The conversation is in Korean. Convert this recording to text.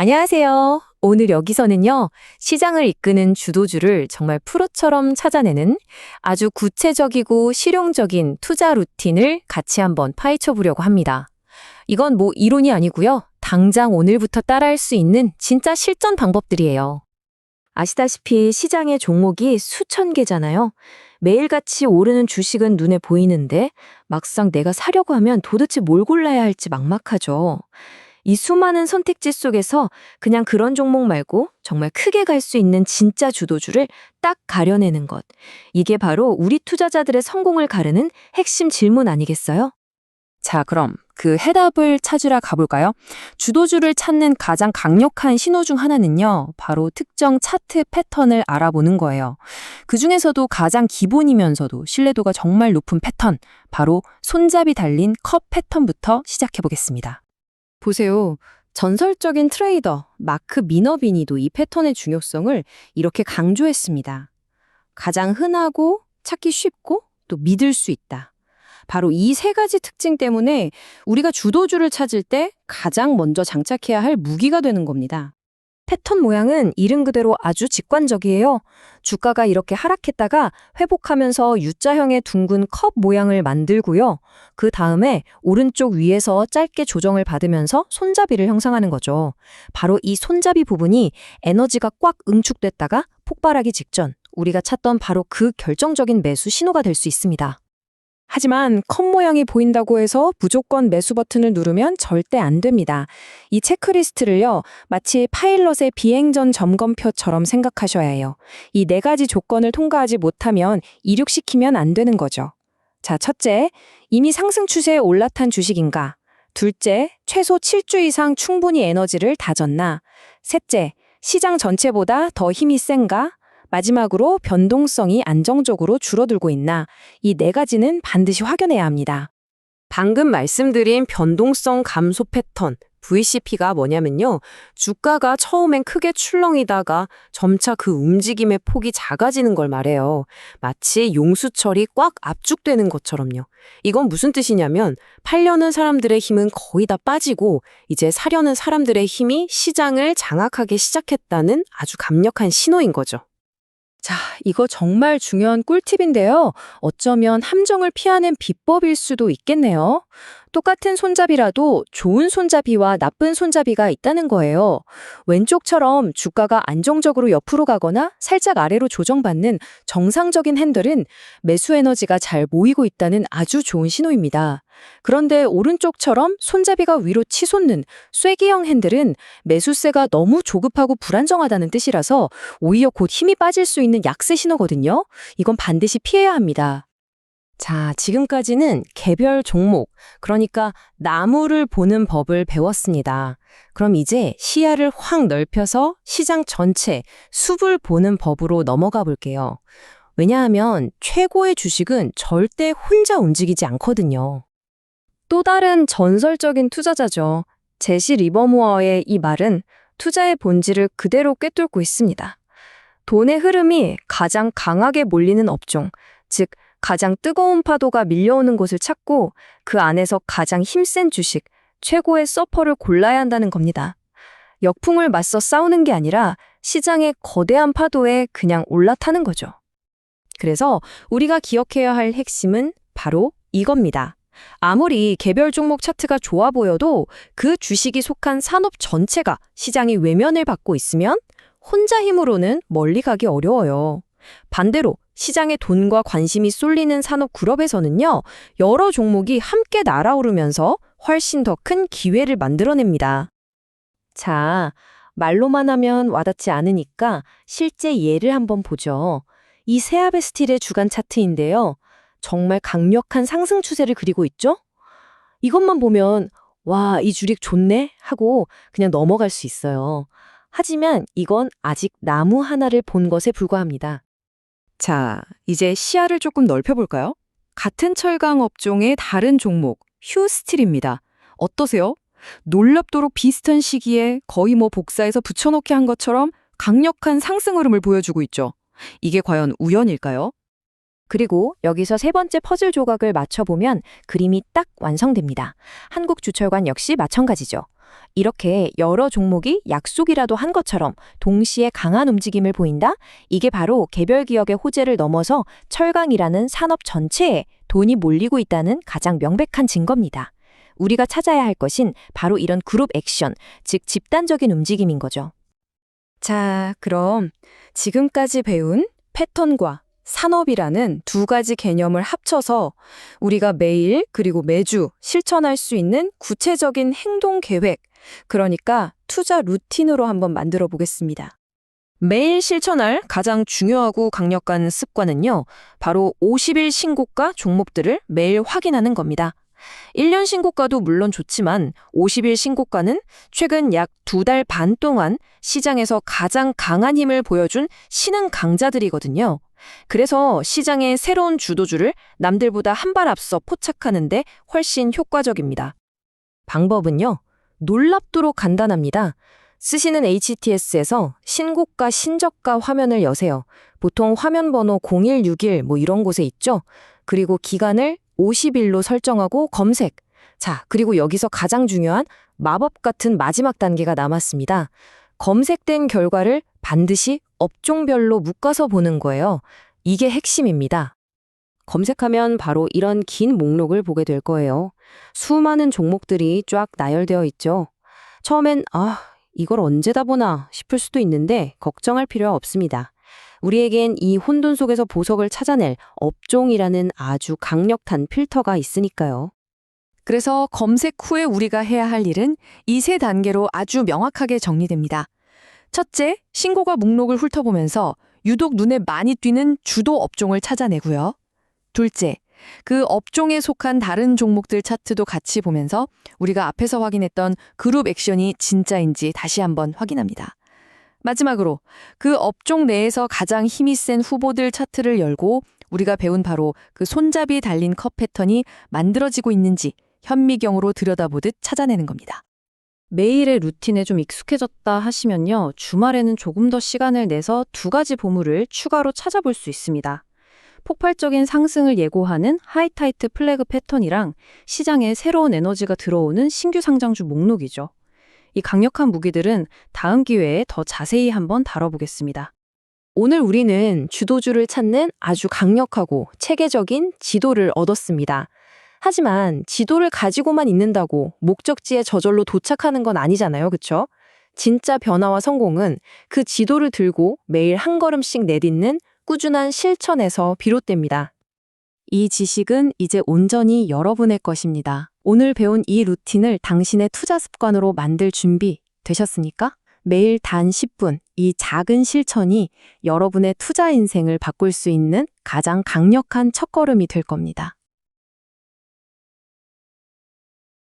안녕하세요. 오늘 여기서는요, 시장을 이끄는 주도주를 정말 프로처럼 찾아내는 아주 구체적이고 실용적인 투자 루틴을 같이 한번 파헤쳐 보려고 합니다. 이건 뭐 이론이 아니고요. 당장 오늘부터 따라할 수 있는 진짜 실전 방법들이에요. 아시다시피 시장의 종목이 수천 개잖아요. 매일같이 오르는 주식은 눈에 보이는데 막상 내가 사려고 하면 도대체 뭘 골라야 할지 막막하죠. 이 수많은 선택지 속에서 그냥 그런 종목 말고 정말 크게 갈 수 있는 진짜 주도주를 딱 가려내는 것. 이게 바로 우리 투자자들의 성공을 가르는 핵심 질문 아니겠어요? 자, 그럼 그 해답을 찾으러 가볼까요? 주도주를 찾는 가장 강력한 신호 중 하나는요, 바로 특정 차트 패턴을 알아보는 거예요. 그 중에서도 가장 기본이면서도 신뢰도가 정말 높은 패턴, 바로 손잡이 달린 컵 패턴부터 시작해 보겠습니다. 보세요. 전설적인 트레이더 마크 미너비니도 이 패턴의 중요성을 이렇게 강조했습니다. 가장 흔하고 찾기 쉽고 또 믿을 수 있다. 바로 이 세 가지 특징 때문에 우리가 주도주를 찾을 때 가장 먼저 장착해야 할 무기가 되는 겁니다. 패턴 모양은 이름 그대로 아주 직관적이에요. 주가가 이렇게 하락했다가 회복하면서 U자형의 둥근 컵 모양을 만들고요. 그 다음에 오른쪽 위에서 짧게 조정을 받으면서 손잡이를 형성하는 거죠. 바로 이 손잡이 부분이 에너지가 꽉 응축됐다가 폭발하기 직전 우리가 찾던 바로 그 결정적인 매수 신호가 될 수 있습니다. 하지만 컵 모양이 보인다고 해서 무조건 매수 버튼을 누르면 절대 안 됩니다. 이 체크리스트를요, 마치 파일럿의 비행전 점검표처럼 생각하셔야 해요. 이 네 가지 조건을 통과하지 못하면 이륙시키면 안 되는 거죠. 자, 첫째, 이미 상승 추세에 올라탄 주식인가? 둘째, 최소 7주 이상 충분히 에너지를 다졌나? 셋째, 시장 전체보다 더 힘이 센가? 마지막으로 변동성이 안정적으로 줄어들고 있나? 이 네 가지는 반드시 확인해야 합니다. 방금 말씀드린 변동성 감소 패턴, VCP가 뭐냐면요. 주가가 처음엔 크게 출렁이다가 점차 그 움직임의 폭이 작아지는 걸 말해요. 마치 용수철이 꽉 압축되는 것처럼요. 이건 무슨 뜻이냐면 팔려는 사람들의 힘은 거의 다 빠지고 이제 사려는 사람들의 힘이 시장을 장악하기 시작했다는 아주 강력한 신호인 거죠. 자, 이거 정말 중요한 꿀팁인데요. 어쩌면 함정을 피하는 비법일 수도 있겠네요. 똑같은 손잡이라도 좋은 손잡이와 나쁜 손잡이가 있다는 거예요. 왼쪽처럼 주가가 안정적으로 옆으로 가거나 살짝 아래로 조정받는 정상적인 핸들은 매수 에너지가 잘 모이고 있다는 아주 좋은 신호입니다. 그런데 오른쪽처럼 손잡이가 위로 치솟는 쐐기형 핸들은 매수세가 너무 조급하고 불안정하다는 뜻이라서 오히려 곧 힘이 빠질 수 있는 약세 신호거든요. 이건 반드시 피해야 합니다. 자, 지금까지는 개별 종목, 그러니까 나무를 보는 법을 배웠습니다. 그럼 이제 시야를 확 넓혀서 시장 전체, 숲을 보는 법으로 넘어가 볼게요. 왜냐하면 최고의 주식은 절대 혼자 움직이지 않거든요. 또 다른 전설적인 투자자죠. 제시 리버무어의 이 말은 투자의 본질을 그대로 꿰뚫고 있습니다. 돈의 흐름이 가장 강하게 몰리는 업종, 즉 가장 뜨거운 파도가 밀려오는 곳을 찾고 그 안에서 가장 힘센 주식, 최고의 서퍼를 골라야 한다는 겁니다. 역풍을 맞서 싸우는 게 아니라 시장의 거대한 파도에 그냥 올라타는 거죠. 그래서 우리가 기억해야 할 핵심은 바로 이겁니다. 아무리 개별 종목 차트가 좋아 보여도 그 주식이 속한 산업 전체가 시장의 외면을 받고 있으면 혼자 힘으로는 멀리 가기 어려워요. 반대로 시장에 돈과 관심이 쏠리는 산업 그룹에서는요, 여러 종목이 함께 날아오르면서 훨씬 더 큰 기회를 만들어냅니다. 자, 말로만 하면 와닿지 않으니까 실제 예를 한번 보죠. 이 세아베 스틸의 주간 차트인데요. 정말 강력한 상승 추세를 그리고 있죠? 이것만 보면 와, 이 주식 좋네 하고 그냥 넘어갈 수 있어요. 하지만 이건 아직 나무 하나를 본 것에 불과합니다. 자, 이제 시야를 조금 넓혀볼까요? 같은 철강 업종의 다른 종목, 휴스틸입니다. 어떠세요? 놀랍도록 비슷한 시기에 거의 뭐 복사해서 붙여넣기 한 것처럼 강력한 상승 흐름을 보여주고 있죠. 이게 과연 우연일까요? 그리고 여기서 세 번째 퍼즐 조각을 맞춰보면 그림이 딱 완성됩니다. 한국주철관 역시 마찬가지죠. 이렇게 여러 종목이 약속이라도 한 것처럼 동시에 강한 움직임을 보인다? 이게 바로 개별 기업의 호재를 넘어서 철강이라는 산업 전체에 돈이 몰리고 있다는 가장 명백한 증거입니다. 우리가 찾아야 할 것인 바로 이런 그룹 액션, 즉 집단적인 움직임인 거죠. 자, 그럼 지금까지 배운 패턴과 산업이라는 두 가지 개념을 합쳐서 우리가 매일 그리고 매주 실천할 수 있는 구체적인 행동 계획, 그러니까 투자 루틴으로 한번 만들어 보겠습니다. 매일 실천할 가장 중요하고 강력한 습관은요, 바로 50일 신고가 종목들을 매일 확인하는 겁니다. 1년 신고가도 물론 좋지만 50일 신고가는 최근 약 두 달 반 동안 시장에서 가장 강한 힘을 보여준 신흥 강자들이거든요. 그래서 시장의 새로운 주도주를 남들보다 한 발 앞서 포착하는데 훨씬 효과적입니다. 방법은요, 놀랍도록 간단합니다. 쓰시는 HTS에서 신고가, 신저가 화면을 여세요. 보통 화면 번호 0161 뭐 이런 곳에 있죠. 그리고 기간을 50일로 설정하고 검색. 자, 그리고 여기서 가장 중요한 마법 같은 마지막 단계가 남았습니다. 검색된 결과를 반드시 업종별로 묶어서 보는 거예요. 이게 핵심입니다. 검색하면 바로 이런 긴 목록을 보게 될 거예요. 수많은 종목들이 쫙 나열되어 있죠. 처음엔 아, 이걸 언제 다 보나 싶을 수도 있는데 걱정할 필요 없습니다. 우리에겐 이 혼돈 속에서 보석을 찾아낼 업종이라는 아주 강력한 필터가 있으니까요. 그래서 검색 후에 우리가 해야 할 일은 이 세 단계로 아주 명확하게 정리됩니다. 첫째, 신고가 목록을 훑어보면서 유독 눈에 많이 띄는 주도 업종을 찾아내고요. 둘째, 그 업종에 속한 다른 종목들 차트도 같이 보면서 우리가 앞에서 확인했던 그룹 액션이 진짜인지 다시 한번 확인합니다. 마지막으로 그 업종 내에서 가장 힘이 센 후보들 차트를 열고 우리가 배운 바로 그 손잡이 달린 컵 패턴이 만들어지고 있는지 현미경으로 들여다보듯 찾아내는 겁니다. 매일의 루틴에 좀 익숙해졌다 하시면요. 주말에는 조금 더 시간을 내서 두 가지 보물을 추가로 찾아볼 수 있습니다. 폭발적인 상승을 예고하는 하이타이트 플래그 패턴이랑 시장에 새로운 에너지가 들어오는 신규 상장주 목록이죠. 이 강력한 무기들은 다음 기회에 더 자세히 한번 다뤄보겠습니다. 오늘 우리는 주도주를 찾는 아주 강력하고 체계적인 지도를 얻었습니다. 하지만 지도를 가지고만 있는다고 목적지에 저절로 도착하는 건 아니잖아요. 그쵸? 진짜 변화와 성공은 그 지도를 들고 매일 한 걸음씩 내딛는 꾸준한 실천에서 비롯됩니다. 이 지식은 이제 온전히 여러분의 것입니다. 오늘 배운 이 루틴을 당신의 투자 습관으로 만들 준비 되셨습니까? 매일 단 10분, 이 작은 실천이 여러분의 투자 인생을 바꿀 수 있는 가장 강력한 첫걸음이 될 겁니다.